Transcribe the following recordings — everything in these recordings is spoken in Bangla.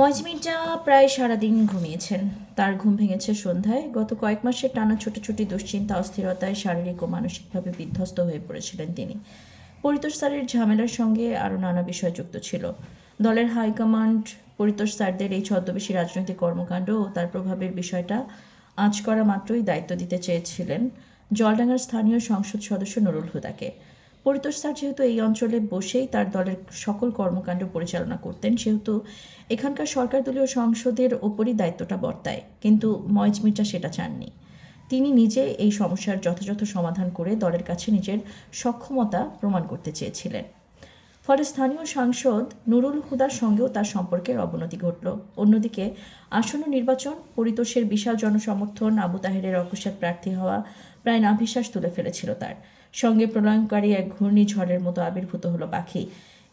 মজ মির্জা প্রায় সারাদিন ঘুমিয়েছেন। তার ঘুম ভেঙেছে সন্ধ্যায়। গত কয়েক মাসের টানা ছোটাছুটি, দুশ্চিন্তা, অস্থিরতায় শারীরিক ও মানসিকভাবে বিধ্বস্ত হয়ে পড়েছিলেন তিনি। পরিতোষ স্যারের ঝামেলার সঙ্গে আরও নানা বিষয় যুক্ত ছিল। দলের হাইকমান্ড পরিতোষ স্যারদের এই ছদ্মবেশী রাজনৈতিক কর্মকাণ্ড ও তার প্রভাবের বিষয়টা আঁচ করা মাত্রই দায়িত্ব দিতে চেয়েছিলেন জলডাঙ্গার স্থানীয় সংসদ সদস্য নুরুল হুদাকে। পরিতোষ স্যার যেহেতু এই অঞ্চলে বসেই তার দলের সকল কর্মকাণ্ড পরিচালনা করতেন, সেহেতু এখানকার সরকার দলীয় সংসদের ওপরই দায়িত্বটা বর্তায়। কিন্তু ময়েজ মির্জা সেটা চাননি। তিনি নিজে এই সমস্যার যথাযথ সমাধান করে দলের কাছে নিজের সক্ষমতা প্রমাণ করতে চেয়েছিলেন। ফলে স্থানীয় সাংসদ নুরুল হুদার সঙ্গেও তার সম্পর্কের অবনতি ঘটল। অন্যদিকে আসন্ন নির্বাচন পরিতোষের বিশাল জনসমর্থন, আবু তাহেরের অকস্মাৎ প্রার্থী হওয়া প্রায় নাভিশ্বাস তুলে ফেলেছিল তার। সঙ্গে প্রলয়ঙ্কারী এক ঘূর্ণিঝড়ের মতো আবির্ভূত হলো পাখি।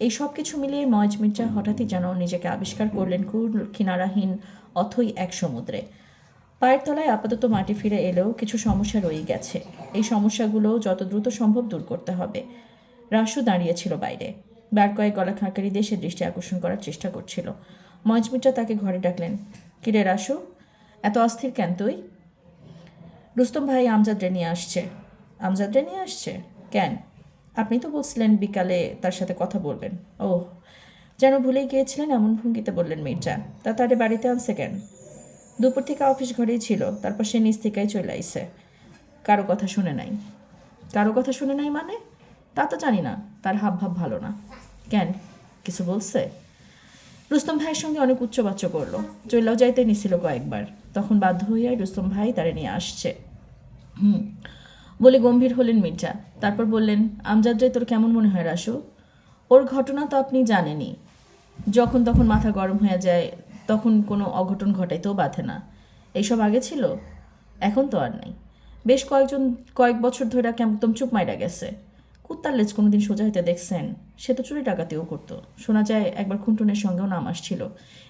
এই সব কিছু মিলিয়ে ময়েজ মির্জা হঠাৎই যেন নিজেকে আবিষ্কার করলেন কিনারাহীন অথই এক সমুদ্রে। পায়ের তলায় আপাতত মাটি ফিরে এলেও কিছু সমস্যা রয়ে গেছে। এই সমস্যাগুলো যত দ্রুত সম্ভব দূর করতে হবে। রাসু দাঁড়িয়েছিল বাইরে। বার কয়েক গলা খাঁকারি দিয়ে সে দৃষ্টি আকর্ষণ করার চেষ্টা করছিল। মঞ্চ মির্জা তাকে ঘরে ডাকলেন কিরে রাসু এত অস্থির কেন তুই? রুস্তম ভাই আমজাদরে নিয়ে আসছে। আমজাদরে নিয়ে আসছে? কেন? আপনি তো বলছিলেন বিকালে তার সাথে কথা বলবেন। ও যেন ভুলে গিয়েছিলেন এমন ভঙ্গিতে বললেন মির্জা। তা তারে বাড়িতে আনছে কেন? দুপুর থেকে অফিস ঘরেই ছিল, তারপর সে নিজ থেকেই চলে আইছে। কারও কথা শুনে নাই। কারও কথা শুনে নাই মানে? তা তো জানি না, তার হাব ভাব ভালো না। কেন? কিছু বলছে? রুস্তম ভাইয়ের সঙ্গে অনেক উচ্চবাচ্য করল। চইলাও যাইতে নিছিল কয়েকবার। তখন বাধ্য হইয়া রুস্তম ভাই তারে নিয়ে আসছে। হুম, বলে গম্ভীর হলেন মির্জা। তারপর বললেন আমজাদ রে তোর কেমন মনে হয় রাসু? ওর ঘটনা তো আপনি জানেনই। যখন তখন মাথা গরম হয়ে যায়, তখন কোনো অঘটন ঘটাইতেও বাধে না। এইসব আগে ছিল? এখন তো আর নেই। বেশ কয়েকজন, কয়েক বছর ধরে একদম চুপ মাইরা গেছে। কুত্তার লেজ কোনোদিন সোজা হইতে দেখছেন, সে তো চুরি ডাকাতিও করতো। শোনা যায় একবার খুন্টুনের সঙ্গেও নাম আসছিল।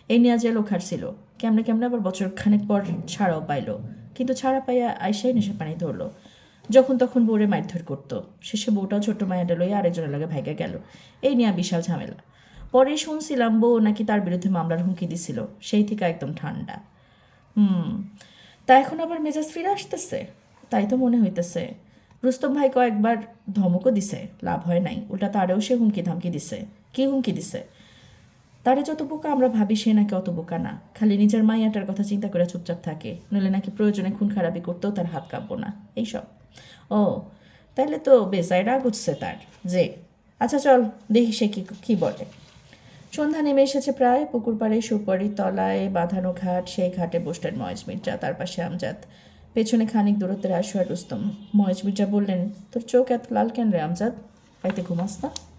এই নিয়ে যে লোক হারছিল। কেমনে কেমনে আবার বছর খানেক পর ছাড়াও পাইলো। কিন্তু ছাড়া পাইয়া আইসাই নেশা পানি ধরলো। যখন তখন বউরে মারধর করতো। শেষে বউটাও ছোট্ট মায়াটা লইয়া আরেকজনের লাগে ভাইগা গেল। এই নিয়ে বিশাল ঝামেলা। পরে শুনছিলাম বউ নাকি তার বিরুদ্ধে মামলার হুমকি দিছিল। সেই থেকে একদম ঠান্ডা। হুম, তা এখন আবার মেজাজ ফিরে আসতেছে? তাই তো মনে হইতেছে। রুস্তম ভাই কয়েকবার ধমকও দিছে। লাভ হয় নাই। উল্টা তারেও সে হুমকি ধামকি দিছে। কি হুমকি দিছে? তারে যত বোকা আমরা ভাবি, সে নাকি অত বোকা না। খালি নিজের মাইয়াটার কথা চিন্তা করে চুপচাপ থাকে। নইলে নাকি প্রয়োজনে খুন খারাপি করতেও তার হাত কাঁপবো না। এইসব। ও, তাইলে তো বেজায় রাগ উঠছে তার। যে আচ্ছা চল, দেখি সে কি, কী বলে। সন্ধ্যা নেমে এসেছে প্রায়। পুকুর পাড়ে সুপরি তলায় বাঁধানো ঘাট, সেই ঘাটে বসলেন ময়েজ মির্জা, তার পাশে আমজাদ। পেছনে খানিক দূরত্বের রাসু আর রুস্তম। ময়েজ মির্জা বললেন, তোর চোখ এত লাল কেন রে আমজাদ? পাইতে ঘুমাস না?